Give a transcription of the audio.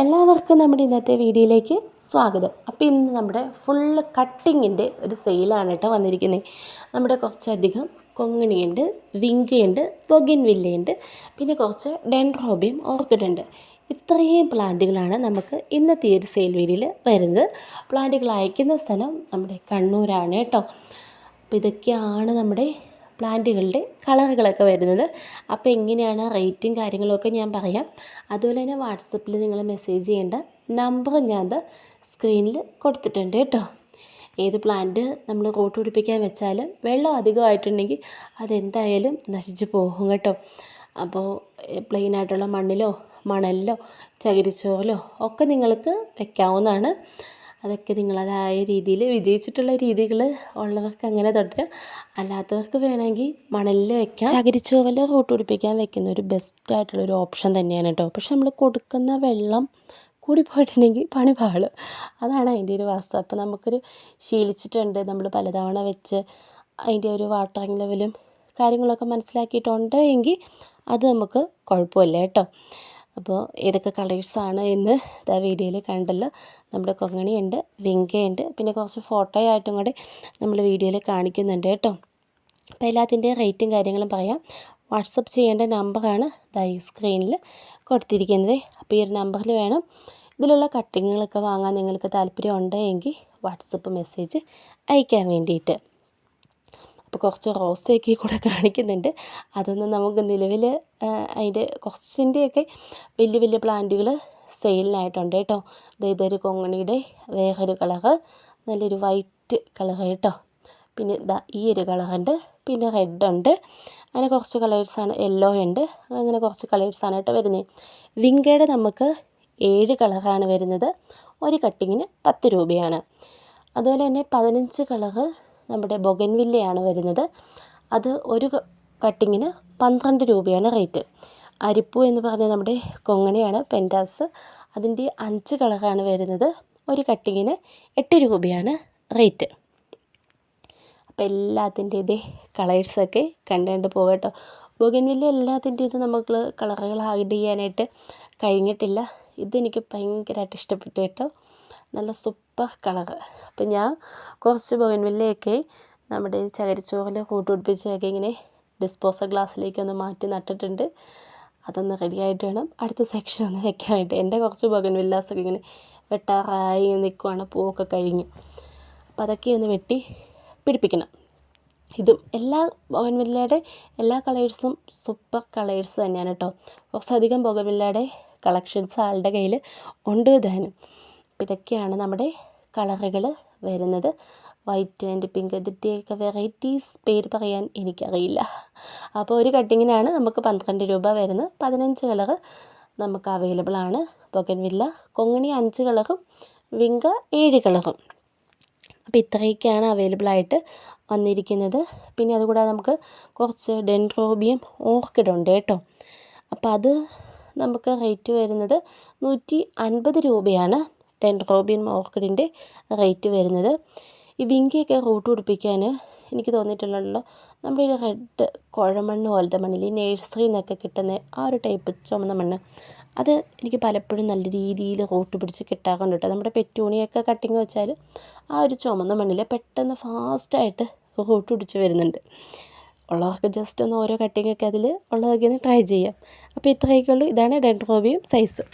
എല്ലാവർക്കും നമ്മുടെ ഇന്നത്തെ വീഡിയോയിലേക്ക് സ്വാഗതം. അപ്പോൾ ഇന്ന് നമ്മുടെ ഫുള്ള് കട്ടിങ്ങിന്റെ ഒരു സെയിലാണ് കേട്ടോ വന്നിരിക്കുന്നത്. നമ്മുടെ കുറച്ചധികം കൊങ്ങിണിയുണ്ട് വിങ്കയുണ്ട് ബൊഗിൻ വില്ലയുണ്ട് പിന്നെ കുറച്ച് ഡെൻറോബിയും ഓർക്കിഡ് ഉണ്ട്. ഇത്രയും പ്ലാന്റുകളാണ് നമുക്ക് ഇന്നത്തെ ഈ ഒരു സെയിൽ വീഡിയോയിൽ വരുന്നത്. പ്ലാന്റുകൾ അയക്കുന്ന സ്ഥലം നമ്മുടെ കണ്ണൂരാണ് കേട്ടോ. അപ്പോൾ ഇതൊക്കെയാണ് നമ്മുടെ പ്ലാന്റുകളുടെ കളറുകളൊക്കെ വരുന്നത്. അപ്പോൾ എങ്ങനെയാണ് റേറ്റും കാര്യങ്ങളൊക്കെ ഞാൻ പറയാം. അതുപോലെ തന്നെ വാട്സപ്പിൽ നിങ്ങൾ മെസ്സേജ് ചെയ്യേണ്ട നമ്പർ ഞാൻ സ്ക്രീനിൽ കൊടുത്തിട്ടുണ്ട് കേട്ടോ. ഏത് പ്ലാന്റ് നമ്മൾ റോട്ട് പിടിപ്പിക്കാൻ വെച്ചാലും വെള്ളം അധികമായിട്ടുണ്ടെങ്കിൽ അതെന്തായാലും നശിച്ചു പോകും കേട്ടോ. അപ്പോൾ പ്ലെയിൻ ആയിട്ടുള്ള മണ്ണിലോ മണലിലോ ചകിരിച്ചോറിലോ ഒക്കെ നിങ്ങൾക്ക് വെക്കാവുന്നതാണ്. അതൊക്കെ നിങ്ങളതായ രീതിയിൽ വിജയിച്ചിട്ടുള്ള രീതികൾ ഉള്ളവർക്ക് അങ്ങനെ തുടരാം. അല്ലാത്തവർക്ക് വേണമെങ്കിൽ മണലിൽ വെക്കാം. ചകിരിച്ചോവൽ റോട്ട് പിടിപ്പിക്കാൻ വെക്കുന്ന ഒരു ബെസ്റ്റ് ആയിട്ടുള്ളൊരു ഓപ്ഷൻ തന്നെയാണ് കേട്ടോ പക്ഷെ നമ്മൾ കൊടുക്കുന്ന വെള്ളം കൂടി പോയിട്ടുണ്ടെങ്കിൽ പണി പാളും. അതാണ് അതിന്റെ ഒരു വസ്തു അപ്പോൾ നമുക്കൊരു ശീലിച്ചിട്ടുണ്ട്. നമ്മൾ പലതവണ വെച്ച് അതിന്റെ ഒരു വാട്ടറിങ് ലെവലും കാര്യങ്ങളൊക്കെ മനസ്സിലാക്കിയിട്ടുണ്ട് എങ്കിൽ അത് നമുക്ക് കുഴപ്പമില്ല കേട്ടോ അപ്പോൾ ഏതൊക്കെ കളേഴ്സാണ് എന്ന് ഇതാ വീഡിയോയിൽ കണ്ടല്ലോ. നമ്മുടെ കൊങ്ങണിയുണ്ട് വിങ്കയുണ്ട് പിന്നെ കുറച്ച് ഫോട്ടോ ആയിട്ടും കൂടെ നമ്മൾ വീഡിയോയിൽ കാണിക്കുന്നുണ്ട് കേട്ടോ. അപ്പോൾ എല്ലാത്തിന്റെയും റേറ്റും കാര്യങ്ങളും പറയാം. വാട്സപ്പ് ചെയ്യേണ്ട നമ്പറാണ് ദാ ഈ സ്ക്രീനിൽ കൊടുത്തിരിക്കുന്നത്. അപ്പോൾ ഈ ഒരു നമ്പറിൽ വേണം. ഇതിലുള്ള കട്ടിങ്ങുകളൊക്കെ വാങ്ങാൻ നിങ്ങൾക്ക് താല്പര്യം ഉണ്ടെങ്കിൽ വാട്സപ്പ് മെസ്സേജ് അയക്കാൻ വേണ്ടിയിട്ട്. അപ്പോൾ കുറച്ച് റോസയൊക്കെ കൂടെ കാണിക്കുന്നുണ്ട്. അതൊന്നും നമുക്ക് നിലവിൽ അതിന്റെ കുറച്ചിന്റെയൊക്കെ വലിയ വലിയ പ്ലാന്റുകൾ സെയിലിനായിട്ടുണ്ട് കേട്ടോ. ഇതൊരു കൊങ്ങണിയുടെ വേറൊരു കളറ്. നല്ലൊരു വൈറ്റ് കളർ കേട്ടോ. പിന്നെ ഇതാ ഈ ഒരു കളറുണ്ട്. പിന്നെ റെഡ് ഉണ്ട്. അങ്ങനെ കുറച്ച് കളേഴ്സാണ് യെല്ലോ ഉണ്ട്. അങ്ങനെ കുറച്ച് കളേഴ്സാണ് കേട്ടോ വരുന്നത് വിങ്കയുടെ നമുക്ക് ഏഴ് കളറാണ് വരുന്നത്. ഒരു കട്ടിങ്ങിന് പത്ത് രൂപയാണ്. അതുപോലെ തന്നെ പതിനഞ്ച് കളറ് നമ്മുടെ ബൊഗൻവില്ലയാണ് വരുന്നത്. അത് ഒരു കട്ടിങ്ങിന് പന്ത്രണ്ട് രൂപയാണ് റേറ്റ്. അരിപ്പൂ എന്ന് പറഞ്ഞാൽ നമ്മുടെ കൊങ്ങണിയാണ് പെന്റാസ് അതിന്റെ അഞ്ച് കളറാണ് വരുന്നത്. ഒരു കട്ടിങ്ങിന് എട്ട് രൂപയാണ് റേറ്റ്. അപ്പോൾ എല്ലാത്തിന്റെ ഇതേ കളേഴ്സൊക്കെ കണ്ടുകൊണ്ട് കണ്ട് പോകട്ടോ ബോഗൻവില്ല ഇത് നമുക്ക് കളറുകൾ ആഡ് ചെയ്യാനായിട്ട് കഴിഞ്ഞിട്ടില്ല. ഇതെനിക്ക് ഭയങ്കരമായിട്ട് ഇഷ്ടപ്പെട്ടു കേട്ടോ. നല്ല സൂപ്പർ കളർ അപ്പം ഞാൻ കുറച്ച് ബോഗൻവില്ലയൊക്കെ നമ്മുടെ ചകിരിച്ചോറിൽ കൂട്ട് പിടിപ്പിച്ചൊക്കെ ഇങ്ങനെ ഡിസ്പോസൽ ഗ്ലാസ്സിലേക്കൊന്ന് മാറ്റി നട്ടിട്ടുണ്ട്. അതൊന്ന് റെഡിയായിട്ട് വേണം. അടുത്ത സെക്ഷൻ ഒന്ന് വെക്കാനായിട്ട്. എന്റെ കുറച്ച് ബോഗൻവില്ലാസൊക്കെ ഇങ്ങനെ വെട്ടാറായി നിൽക്കുവാണ് പൂവൊക്കെ കഴിഞ്ഞ്. അപ്പോൾ അതൊക്കെ ഒന്ന് വെട്ടി പിടിപ്പിക്കണം. ഇതും എല്ലാ ബോഗൻവില്ലയുടെ എല്ലാ കളേഴ്സും സൂപ്പർ കളേഴ്സ് തന്നെയാണ് കേട്ടോ കുറച്ചധികം ബോഗൻവില്ലയുടെ കളക്ഷൻസ് ആളുടെ കയ്യിൽ ഉണ്ട് താനും ഇതൊക്കെയാണ് നമ്മുടെ കളറുകൾ വരുന്നത്. വൈറ്റ് ആൻഡ് പിങ്ക് ഇതിന്റെയൊക്കെ വെറൈറ്റീസ് പേര് പറയാൻ എനിക്കറിയില്ല. അപ്പോൾ ഒരു കട്ടിങ്ങിനാണ് നമുക്ക് പന്ത്രണ്ട് രൂപ വരുന്നത്. പതിനഞ്ച് കളറ് നമുക്ക് അവൈലബിൾ ആണ്. ബൊഗൻവില്ല കൊങ്ങിണി അഞ്ച് കളറും വിങ്ക ഏഴ് കളറും. അപ്പോൾ ഇത്രയൊക്കെയാണ് അവൈലബിൾ ആയിട്ട് വന്നിരിക്കുന്നത്. പിന്നെ അതുകൂടാതെ നമുക്ക് കുറച്ച് ഡെൻട്രോബിയം ഓർക്കിഡ് ഉണ്ട് കേട്ടോ. അപ്പോൾ അത് നമുക്ക് റേറ്റ് വരുന്നത് നൂറ്റി അൻപത് രൂപയാണ്. ഡെൻഡ്രോബിയം ഓർക്കിഡിന്റെ റേറ്റ് വരുന്നത്. ഈ വിങ്കിയൊക്കെ റൂട്ട് പിടിപ്പിക്കാൻ എനിക്ക് തോന്നിയിട്ടുള്ള നമ്മുടെ ഈ റെഡ് കുഴമണ്ണ് പോലത്തെ മണ്ണിൽ ഈ നേഴ്സറിയിൽ നിന്നൊക്കെ കിട്ടുന്ന ആ ഒരു ടൈപ്പ് ചുമന്ന മണ്ണ് അത് എനിക്ക് പലപ്പോഴും നല്ല രീതിയിൽ റൂട്ട് പിടിച്ച് കിട്ടാറുണ്ട് കേട്ടോ. നമ്മുടെ പെറ്റൂണിയൊക്കെ കട്ടിങ് വെച്ചാൽ ആ ഒരു ചുമന്ന മണ്ണിൽ പെട്ടെന്ന് ഫാസ്റ്റായിട്ട് റൂട്ട് പിടിച്ച് വരുന്നുണ്ട്. ഉള്ളവർക്ക് ജസ്റ്റ് ഒന്ന് ഓരോ കട്ടിങ്ങൊക്കെ അതിൽ ഉള്ളതൊക്കെ ഒന്ന് ട്രൈ ചെയ്യാം. അപ്പോൾ ഇത്രയൊക്കെ ഉള്ളൂ. ഇതാണ് ഡെൻഡ്രോബിയം സൈസ്.